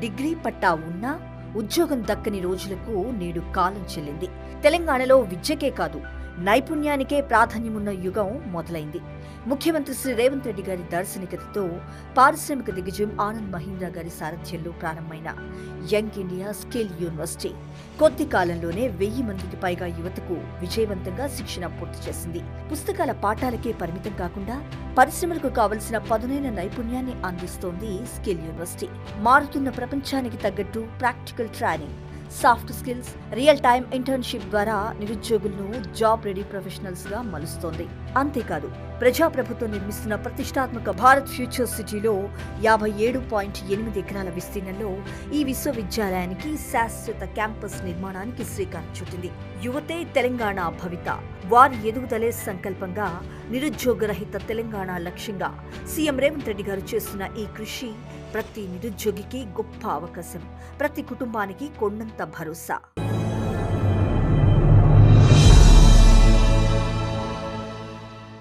Degree పట్టా ఉన్నా ఉద్యోగం దక్కని రోజులకు నేడు కాలం చెల్లింది. తెలంగాణలో విద్యకే కాదు నైపుణ్యానికే ప్రాధాన్యమున్న యుగం మొదలైంది. ముఖ్యమంత్రి శ్రీ రేవంత్ రెడ్డి గారి దార్శనికతతో పారిశ్రామిక దిగ్గజం ఆనంద్ మహీంద్రా గారి సారథ్యంలో ప్రారంభమైన యంగ్ ఇండియా స్కిల్ యూనివర్సిటీ కొద్ది కాలంలోనే వెయ్యి మందికి పైగా యువతకు విజయవంతంగా శిక్షణ పూర్తి చేసింది. పుస్తకాల పాఠాలకే పరిమితం కాకుండా పరిశ్రమలకు కావలసిన పదునైన నైపుణ్యాన్ని అందిస్తోంది స్కిల్ యూనివర్సిటీ. మారుతున్న ప్రపంచానికి తగ్గట్టు practical training soft skills real time internship ద్వారా నిరుద్యోగులను జాబ్ రెడీ ప్రొఫెషనల్స్గా మలుస్తోంది. అంతేకాదు ప్రజాప్రభుత్వం నిర్మిస్తున్న ప్రతిష్టాత్మక భారత్ ఫ్యూచర్ సిటీలో యాభై ఏడు పాయింట్ ఎనిమిది ఎకరాల విస్తీర్ణంలో ఈ విశ్వవిద్యాలయానికి శాశ్వత క్యాంపస్ నిర్మాణానికి శ్రీకారం చుట్టింది. యువతే తెలంగాణ భవిత. వారి ఎదుగుదలే సంకల్పంగా నిరుద్యోగ రహిత తెలంగాణ లక్ష్యంగా సీఎం రేవంత్ రెడ్డి గారు చేస్తున్న ఈ కృషి ప్రతి నిరుద్యోగికి గొప్ప అవకాశం ప్రతి కుటుంబానికి కొండంత భరోసా.